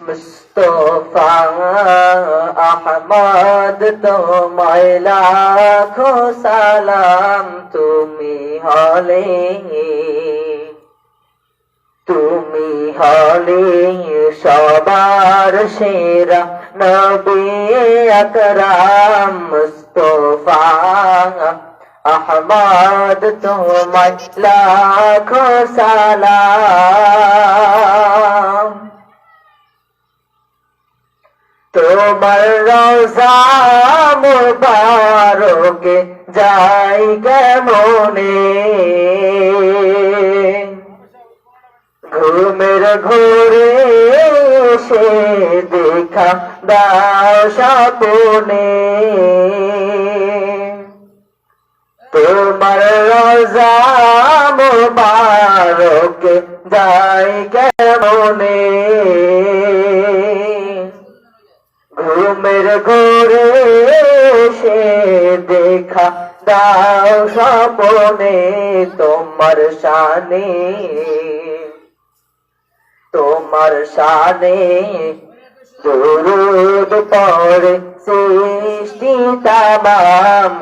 মুস্তফা আহমদ তোমায় লাখো সালাম তুমি হলে তুমি হলে সবার সেরা নবী আকরাম মুস্তফা আহমদ তোমায় লাখো সালাম তোমার রোজা মুবারকে যাই কেমনে? ঘুমের ঘুরে সে দেখা দাও তোমার রোজা মুবারকে যাই কেমনে? ঘুমের ঘোরে সে দেখা দাও স্বপনে তোমার শানে। তোমার শানে দুরুদ পড়ে সৃষ্টি তামাম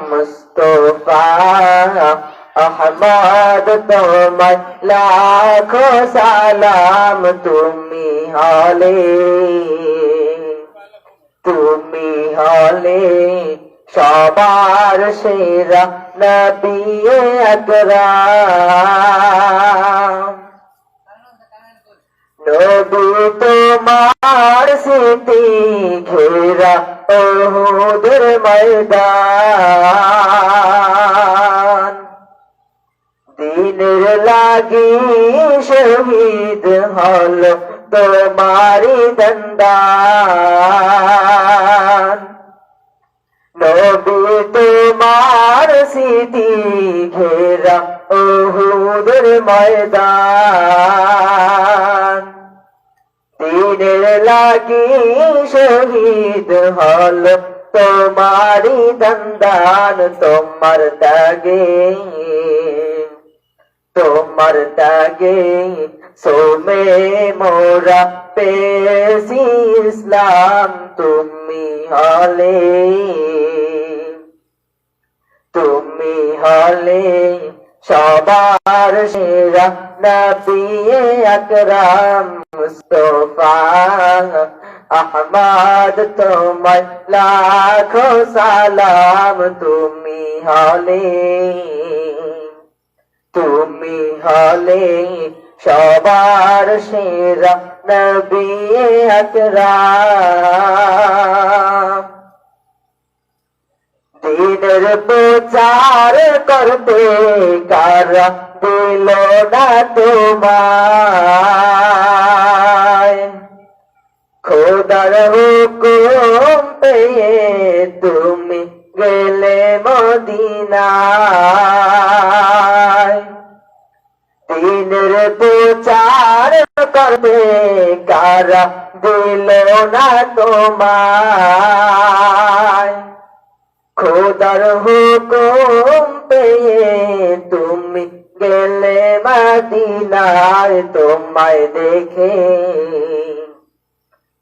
আহমদ তোমার লাখো সালাম তুমি হলে। হলে সবার সেরা নবী আকরাম। নবী তোমার স্মৃতি ঘেরা ওহুদের ময়দান। দিনের লাগি শহীদ হল তোমারি দন্দান নবী তোমার স্মৃতি ঘেরা ওহুদের ময়দান। দিনের লাগি শহীদ হল তোমারি দন্দান তোমার দাগে তোমার দাগে সোমে মোরা পেশি ইসলাম, তুমি হলে, তুমি হলে সবার সেরা নবী আকরাম মুস্তফা। আহমদ, তোমায় লাখো সালাম, তুমি হলে তুমি হলে সবার সেরা নবী আকরাম। দিনের প্রচার করতে কারা দিল না তোমায়? খোদার হুকুম পেয়ে তুমি গেলে মদিনায়। দিনের প্রচার করবে কারা দিল না তোমায়। খোদার হুকুম পেয়ে তুমি গেলে মাদিনায় তোমায় দেখে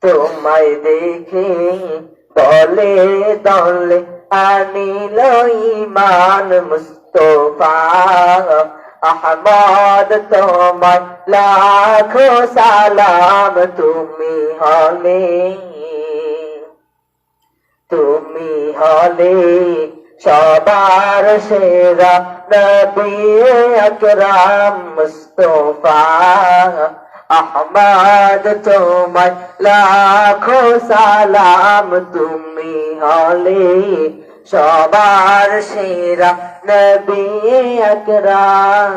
তোমায় দেখে দলে দলে আনিল ইমান মুস্তফা। আহমদ তোমার লাখো সালাম তুমি হলে। তুমি হলে সবার সেরা নবী আকরাম মুস্তফা। আহমদ তোমায় লাখো সালাম তুমি হলে সবার সেরা নবী আকরাম।